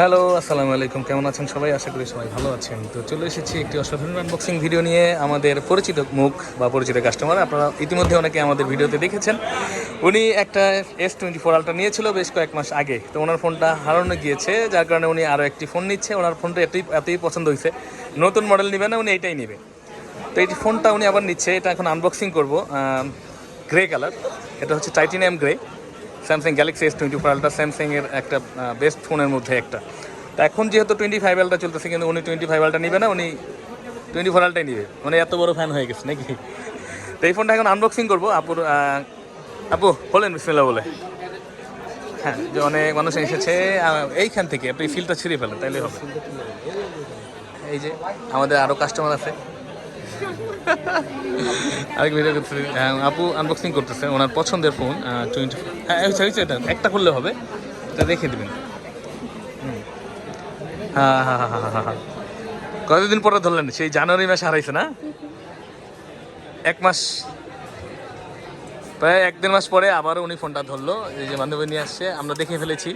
Hello, আসসালামু আলাইকুম। কেমন আছেন সবাই? আশা করি সবাই ভালো আছেন। তো চলে এসেছি একটি অসাধারণ আনবক্সিং ভিডিও নিয়ে আমাদের পরিচিত মুখ বা পরিচিত কাস্টমার আপনারা ইতিমধ্যে অনেকে আমাদের ভিডিওতে দেখেছেন। উনি একটা এস টোয়েন্টি ফোর আলটা নিয়েছিল বেশ কয়েক মাস আগে। তো ওনার ফোনটা হারানো গিয়েছে, যার কারণে উনি আরও একটি ফোন নিচ্ছে। ওনার ফোনটা এতই এতই পছন্দ হয়েছে। নতুন মডেল নেবে না, উনি এটাই নেবে। তো এই ফোনটা উনি আবার নিচ্ছে। এটা এখন আনবক্সিং করব গ্রে কালার এটা হচ্ছে titanium grey Samsung Galaxy S twenty four ultra স্যামসাংয়ের একটা বেস্ট ফোনের মধ্যে একটা। তো এখন যেহেতু টোয়েন্টি ফাইভ আলটা চলতেছে, কিন্তু উনি টোয়েন্টি ফাইভ আলটা নেবে না, উনি টোয়েন্টি ফোর আলটাই নেবে। মানে এত বড় ফ্যান হয়ে গেছে নাকি? তো এই ফোনটা এখন আনবক্সিং করব। আপুর আপু, বলেন বিসমিল্লা বলে। হ্যাঁ যে অনেক মানুষ এসেছে এইখান থেকে, আপনি ফিলটা ছিঁড়ে ফেলেন, তাইলে হবে। এই যে আমাদের আরও কাস্টমার আছে। আরেক ভিডিও করতে হ্যাঁ, আপু আনবক্সিং করতেছে ওনার পছন্দের ফোন টোয়েন্টি হ্যাঁ হয়েছে এটা একটা করলে হবে এটা রেখে দেবেন। হ্যাঁ হ্যাঁ হ্যাঁ হ্যাঁ হ্যাঁ কতদিন পরে ধরলেন? সেই জানুয়ারি মাসে হারাইছে না? এক মাস প্রায় এক দেড় মাস পরে আবার উনি ফোনটা ধরলো। এই যে বান্ধবী নিয়ে আসছে আমরা দেখে ফেলেছি।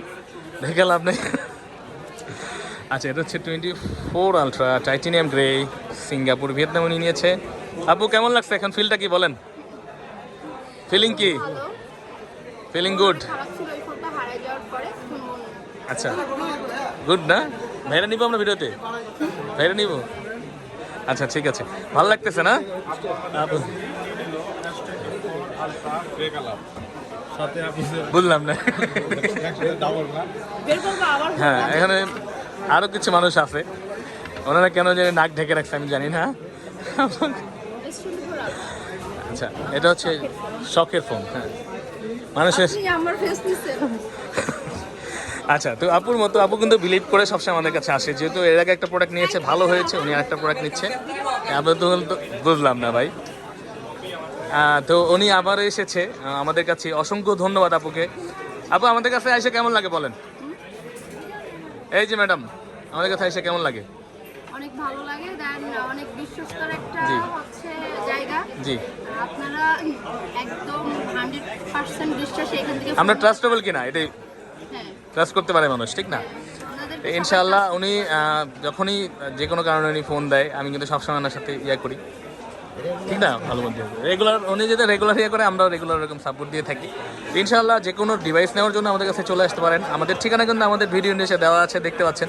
দেখে লাভ নেই। আচ্ছা এটা হচ্ছে twenty four ultra titanium grey Singapore Vietnam উনি নিয়েছে। আপু কেমন লাগছে? এখন ফিলটা কি বলেন? ফিলিং কি? ফিলিং গুড খারাপ ছিল ওই ফোনটা হারিয়ে যাওয়ার পরে ফোন আচ্ছা। গুড না? ভাইরা নিব আমরা ভিডিওতে? ভাইরা নিব? আচ্ছা ঠিক আছে। ভালো লাগতেছে না? আপু। বুঝলাম না। হ্যাঁ এখানে আরও কিছু মানুষ আছে। ওনারা কেন জানি নাক ঢেকে রাখছে আমি জানি না। আচ্ছা এটা হচ্ছে শখের ফোন হ্যাঁ। মানুষের আচ্ছা তো আপুর মতো আপু কিন্তু বিলিভ করে সবসময় আমাদের কাছে আসে। যেহেতু এর আগে একটা প্রোডাক্ট নিয়েছে ভালো হয়েছে উনি আরেকটা প্রোডাক্ট নিচ্ছে। আবার তো তো বুঝলাম না ভাই। তো উনি আবার এসেছে আমাদের কাছে। অসংখ্য ধন্যবাদ আপুকে। আপু আমাদের কাছে এসে কেমন লাগে বলেন? এই যে ম্যাডাম আমাদের কাছে এসে কেমন লাগে? অনেক ভালো লাগে দেন অনেক বিশ্বস্তর একটা। হচ্ছে জায়গা। জি। আপনারা একদম হান্ড্রেড পার্সেন্ট বিশ্বাস এখান থেকে আমরা ট্রাস্টেবল কিনা এটাই হ্যাঁ। ট্রাস্ট করতে পারে মানুষ ঠিক না? ইনশাআল্লাহ উনি যখনই যে কোনো কারণে উনি ফোন দেয় আমি কিন্তু সবসময় ওনার সাথে ইয়ে করি। ঠিক না? ভালো মধ্যে রেগুলার উনি যেটা রেগুলার ইয়ে করে আমরাও রেগুলার এরকম সাপোর্ট দিয়ে থাকি। তো ইনশাআল্লাহ যে কোনো ডিভাইস নেওয়ার জন্য আমাদের কাছে চলে আসতে পারেন। আমাদের ঠিকানা কিন্তু আমাদের ভিডিও নিচে দেওয়া আছে দেখতে পাচ্ছেন।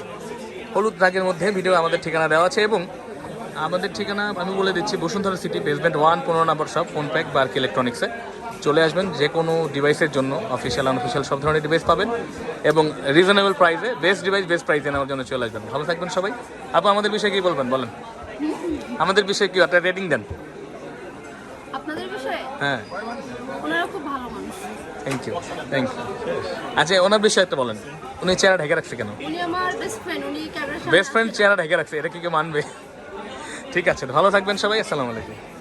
হলুদ দাগের মধ্যে ভিডিও আমাদের ঠিকানা দেওয়া আছে এবং আমাদের ঠিকানা আমি বলে দিচ্ছি বসুন্ধরা সিটি বেসমেন্ট ওয়ান পনেরো নম্বর সব ফোন প্যাক বার্ক ইলেকট্রনিক্সে চলে আসবেন যে কোনো ডিভাইসের জন্য অফিসিয়াল আনঅফিসিয়াল সব ধরনের ডিভাইস পাবেন এবং রিজনেবল প্রাইসে বেস্ট ডিভাইস বেস্ট প্রাইসে নেওয়ার জন্য চলে আসবেন। ভালো থাকবেন সবাই। আপু আমাদের বিষয়ে কি বলবেন? বলেন। আমাদের বিষয়ে কি একটা রেটিং দেন। আপনাদের বিষয়ে? হ্যাঁ। ওনারা খুব ভালো মানুষ। থ্যাংক ইউ থ্যাংক ইউ আচ্ছা ওনার বিষয়ে একটা বলেন। উনি চেহারা ঢেকে রাখছে কেন উনি আমার বেস্ট ফ্রেন্ড উনি ক্যামেরার সামনে বেস্ট ফ্রেন্ড চেহারা ঢেকে রাখছে এটা কি কেউ মানবে ঠিক আছে ভালো থাকবেন সবাই আসসালামু আলাইকুম